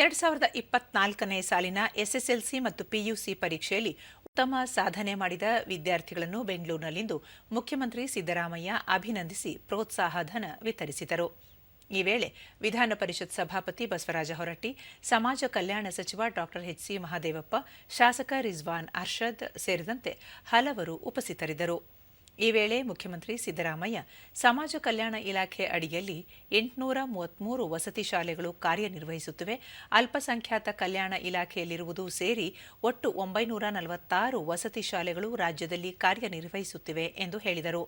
ಎರಡ್ ಸಾವಿರದ ಇಪ್ಪತ್ನಾಲ್ಕನೇ ಸಾಲಿನ ಎಸ್ಎಸ್ಎಲ್ಸಿ ಮತ್ತು ಪಿಯುಸಿ ಪರೀಕ್ಷೆಯಲ್ಲಿ ಉತ್ತಮ ಸಾಧನೆ ಮಾಡಿದ ವಿದ್ಯಾರ್ಥಿಗಳನ್ನು ಬೆಂಗಳೂರಿನಲ್ಲಿಂದು ಮುಖ್ಯಮಂತ್ರಿ ಸಿದ್ದರಾಮಯ್ಯ ಅಭಿನಂದಿಸಿ ಪ್ರೋತ್ಸಾಹಧನ ವಿತರಿಸಿದರು. ಈ ವೇಳೆ ವಿಧಾನ ಪರಿಷತ್ ಸಭಾಪತಿ ಬಸವರಾಜ ಹೊರಟ್ಟಿ, ಸಮಾಜ ಕಲ್ಯಾಣ ಸಚಿವ ಡಾ ಎಚ್ಸಿ ಮಹಾದೇವಪ್ಪ, ಶಾಸಕ ರಿಜ್ವಾನ್ ಅರ್ಷದ್ ಸೇರಿದಂತೆ ಹಲವರು ಉಪಸ್ಥಿತರಿದ್ದರು. ಈ ವೇಳೆ ಮುಖ್ಯಮಂತ್ರಿ ಸಿದ್ದರಾಮಯ್ಯ ಸಮಾಜ ಕಲ್ಯಾಣ ಇಲಾಖೆ ಅಡಿಯಲ್ಲಿ ಎಂಟುನೂರ ಮೂವತ್ಮೂರು ವಸತಿ ಶಾಲೆಗಳು ಕಾರ್ಯನಿರ್ವಹಿಸುತ್ತಿವೆ. ಅಲ್ಪಸಂಖ್ಯಾತ ಕಲ್ಯಾಣ ಇಲಾಖೆಯಲ್ಲಿರುವುದು ಸೇರಿ ಒಟ್ಟು ಒಂಬೈನೂರ ನಲವತ್ತಾರು ವಸತಿ ಶಾಲೆಗಳು ರಾಜ್ಯದಲ್ಲಿ ಕಾರ್ಯನಿರ್ವಹಿಸುತ್ತಿವೆ ಎಂದು ಹೇಳಿದರು.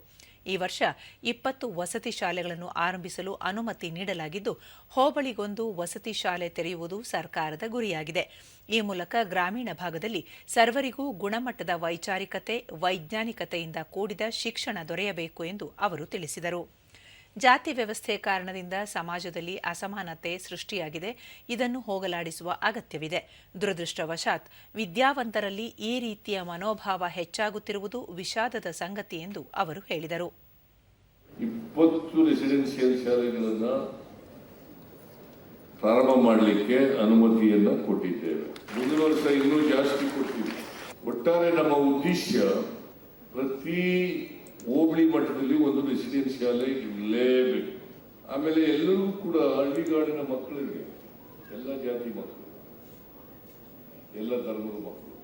ಈ ವರ್ಷ ಇಪ್ಪತ್ತು ವಸತಿ ಶಾಲೆಗಳನ್ನು ಆರಂಭಿಸಲು ಅನುಮತಿ ನೀಡಲಾಗಿದ್ದು, ಹೋಬಳಿಗೊಂದು ವಸತಿ ಶಾಲೆ ತೆರೆಯುವುದು ಸರ್ಕಾರದ ಗುರಿಯಾಗಿದೆ. ಈ ಮೂಲಕ ಗ್ರಾಮೀಣ ಭಾಗದಲ್ಲಿ ಸರ್ವರಿಗೂ ಗುಣಮಟ್ಟದ ವೈಚಾರಿಕತೆ, ವೈಜ್ಞಾನಿಕತೆಯಿಂದ ಕೂಡಿದ ಶಿಕ್ಷಣ ದೊರೆಯಬೇಕು ಎಂದು ಅವರು ತಿಳಿಸಿದರು. ಜಾತಿ ವ್ಯವಸ್ಥೆ ಕಾರಣದಿಂದ ಸಮಾಜದಲ್ಲಿ ಅಸಮಾನತೆ ಸೃಷ್ಟಿಯಾಗಿದೆ. ಇದನ್ನು ಹೋಗಲಾಡಿಸುವ ಅಗತ್ಯವಿದೆ. ದುರದೃಷ್ಟವಶಾತ್ ವಿದ್ಯಾವಂತರಲ್ಲಿ ಈ ರೀತಿಯ ಮನೋಭಾವ ಹೆಚ್ಚಾಗುತ್ತಿರುವುದು ವಿಷಾದದ ಸಂಗತಿ ಎಂದು ಅವರು ಹೇಳಿದರು. ಇಪ್ಪತ್ತು ರೆಸಿಡೆನ್ಸಿಯಲ್ ಶಾಲೆಗಳನ್ನು ಪ್ರಾರಂಭ ಮಾಡಲಿಕ್ಕೆ ಅನುಮತಿಯನ್ನು ಕೊಟ್ಟಿದ್ದೇವೆ. ಮುಂದಿನ ವರ್ಷ ಇನ್ನೂ ಜಾಸ್ತಿ ಕೊಟ್ಟಿದೆ ಒಟ್ಟಾರೆ ನಮ್ಮ ಉದ್ದೇಶ ಪ್ರತಿ ಹೋಬಳಿ ಮಟ್ಟದಲ್ಲಿ ಒಂದು ರೆಸಿಡೆನ್ಸ್ ಶಾಲೆ ಇರಲೇಬೇಕು. ಆಮೇಲೆ ಎಲ್ಲರೂ ಕೂಡ ಹಳ್ಳಿಗಾಡಿನ ಮಕ್ಕಳಿಗೆ ಎಲ್ಲ ಜಾತಿ ಮಕ್ಕಳು, ಎಲ್ಲ ಧರ್ಮದ ಮಕ್ಕಳು,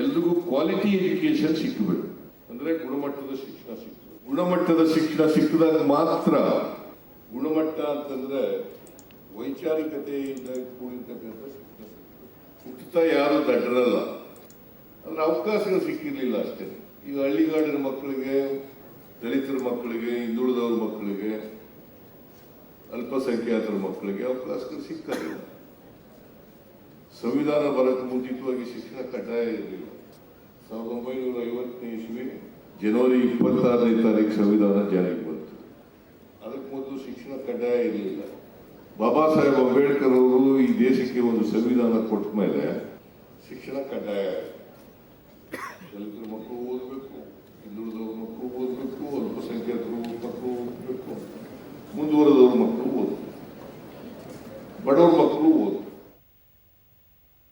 ಎಲ್ರಿಗೂ ಕ್ವಾಲಿಟಿ ಎಜುಕೇಶನ್ ಸಿಕ್ಕಬೇಕು ಅಂದ್ರೆ ಗುಣಮಟ್ಟದ ಶಿಕ್ಷಣ ಸಿಕ್ಕಬೇಕು ಗುಣಮಟ್ಟದ ಶಿಕ್ಷಣ ಸಿಕ್ಕಿದಾಗ ಮಾತ್ರ ಗುಣಮಟ್ಟ ಅಂತಂದ್ರೆ ವೈಚಾರಿಕತೆಯಿಂದ ಕೂಡಿರ್ತಕ್ಕಂಥ ಶಿಕ್ಷಣ ಸಿಗ್ತದೆ. ಹುಟ್ಟುತ್ತಾ ಯಾರು ದಡ್ಡರಲ್ಲ ಅಂದ್ರೆ ಅವಕಾಶಗಳು ಸಿಕ್ಕಿರಲಿಲ್ಲ ಅಷ್ಟೇ. ಈಗ ಹಳ್ಳಿಗಾಡಿನ ಮಕ್ಕಳಿಗೆ ದಲಿತರ ಮಕ್ಕಳಿಗೆ, ಹಿಂದುಳಿದವ್ರ ಮಕ್ಕಳಿಗೆ, ಅಲ್ಪಸಂಖ್ಯಾತರ ಮಕ್ಕಳಿಗೆ ಅವಕಾಶಗಳು ಸಿಕ್ಕಲಿಲ್ಲ ಸಂವಿಧಾನ ಬರಕ್ಕೆ ಮುಂಚಿತವಾಗಿ ಶಿಕ್ಷಣ ಕಡ್ಡಾಯ ಇರಲಿಲ್ಲ. ಸಾವಿರದ ಒಂಬೈನೂರ ಐವತ್ತನೇ ಇಸ್ವಿ, ಜನವರಿ ಇಪ್ಪತ್ತಾರನೇ ತಾರೀಕು ಸಂವಿಧಾನ ಜಾರಿಗೆ ಬಂತು. ಅದಕ್ಕೆ ಮೊದಲು ಶಿಕ್ಷಣ ಕಡ್ಡಾಯ ಇರಲಿಲ್ಲ. ಬಾಬಾ ಸಾಹೇಬ್ ಅಂಬೇಡ್ಕರ್ ಅವರು ಈ ದೇಶಕ್ಕೆ ಒಂದು ಸಂವಿಧಾನ ಕೊಟ್ಟ ಮೇಲೆ ಶಿಕ್ಷಣ ಕಡ್ಡಾಯ. ದಲಿತರ ಮಕ್ಕಳು ಓದಬೇಕು, ಹಿಂದುಳಿದವ್ರ बड़ो मकलू